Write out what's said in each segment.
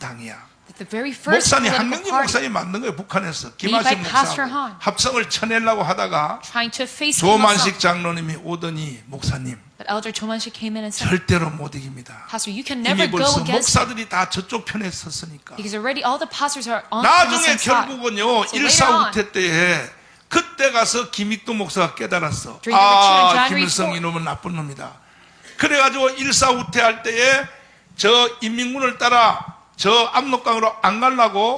당이야. 목사님 한명기 목사님 만든 거예요 북한에서 Pastor 목사. 합성을 쳐내려고 하다가. 조만식 장로님이 오더니 목사님 절대로 못 이깁니다. 이미 벌써 목사들이 다 저쪽 편에 섰으니까. 나중에. 결국은요 So later 일사후퇴 때에 그때 가서 김익도 목사가 깨달았어. 아 김일성 4th. 이놈은 나쁜 놈이다. 그래가지고 일사후퇴 할 때에 저 인민군을 따라 저 압록강으로 안 가려고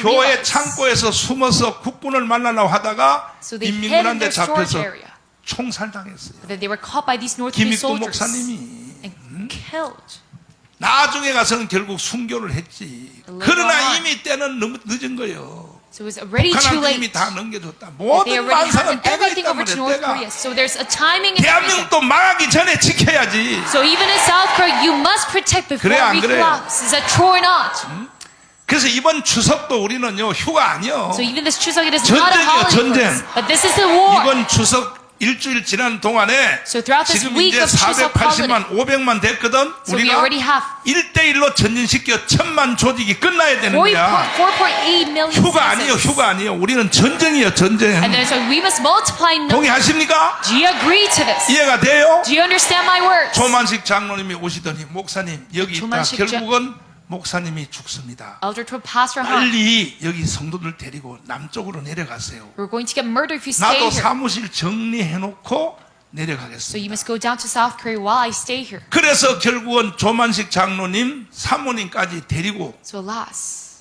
교회. 창고에서 숨어서 국군을 만나려고 하다가 인민군한테 잡혀서. 총살당했어요. 김익도 목사님이 killed. 나중에 가서는 결국 순교를 했지. 그러나. 이미 때는 너무 늦은 거예요. So it was already too late. 이미 다 넘겨줬다. They 모든 만사는 때가 everything over to 있단 North 말이야. Korea. 때가. So there's a timing. 대한민국도 망하기 전에 지켜야지. So even in South Korea, you must protect before 그래, 안 we 그래요? collapse. Is that true or not? 그래서 이번 추석도 우리는요 휴가 아니요. So even this Chuseok, it is not a holiday for 전쟁. But this is the war. 이번 추석 일주일 지난 동안에 So 지금 이제 of Chuseok 480만 500만 됐거든. So 우리가 already have 1대1로 전진시켜 천만 조직이 끝나야 되는 4.8 거야. 4.8 million 휴가 아니요, citizens. 휴가 아니요. 우리는 전쟁이요, 전쟁. 동의하십니까? Do you agree to this? 이해가 돼요? Do you understand my words? 조만식 장로님이 오시더니 목사님 여기 있다 조만식 자- 결국은 목사님이 죽습니다. 빨리 여기 성도들 데리고 남쪽으로 내려가세요. 나도. 사무실 정리해 놓고 So you 내려가겠습니다. 그래서 결국은 조만식 장로님, 사모님까지 데리고 So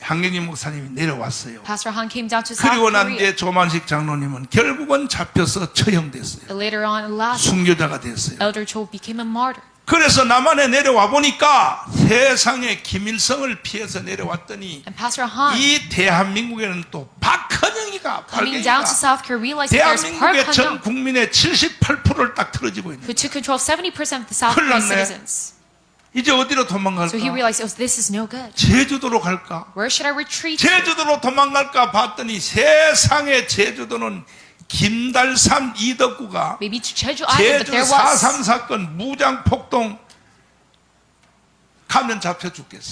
한경림 목사님이 내려왔어요. 그리고 난. 뒤에 조만식 장로님은 결국은 잡혀서 처형됐어요. 순교자가 됐어요. 그래서 남한에 내려와 보니까 세상에 김일성을 피해서 내려왔더니 이 대한민국에는 또 박헌영이가 Park 대한민국의 전 국민의 78%를 딱 틀어지고 있는 who took control of 70% of the South 큰일 났네. 이제 어디로 So 도망갈까? realized, oh, no. 제주도로 갈까? 제주도로 도망갈까 봤더니 세상의 제주도는 김달삼 이덕구가 제주 there was 4.3 사건 무장 폭동 가면 잡혀 죽겠어.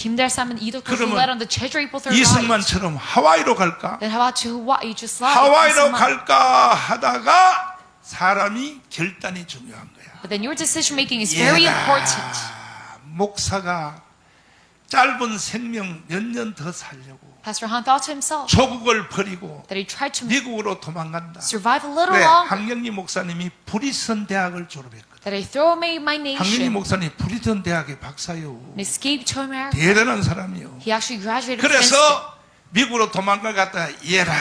그러면 3rd riot. 이승만처럼 하와이로 갈까? 하와이로? 갈까 하다가 사람이 결단이 중요한 거야. But then your decision making is very important. 얘가 목사가 짧은 생명 몇 년 더 살려고 Pastor Han thought to himself 조국을 버리고 that he tried to 미국으로 도망간다. survive a little 왜 longer. 한경리 목사님이 브리슨 대학을 졸업했거든. That I throw away my 한경리 nation 목사님 브리슨 대학의 박사요. and escape to America. 대단한 사람이요. He actually graduated from Princeton. 그래서 미국으로 도망가 갔다 얘라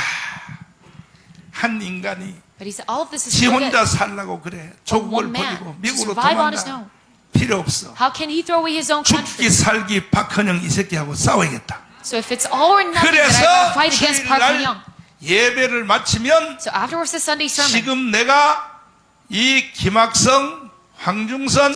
한 인간이 But he said, all of this is 지 for 혼자 good. 살라고 그래. 조국을 one man 버리고 to 미국으로 survive on his 도망가. own. 필요 없어. How can he throw away his own 죽기 country? 살기 박헌영 이 새끼하고 싸워야겠다. So if it's all or nothing, then I 그래서 gotta fight against Park 주일날 Han-young. 예배를 마치면 So afterwards the Sunday sermon, 지금 내가 이 김학성, 황중선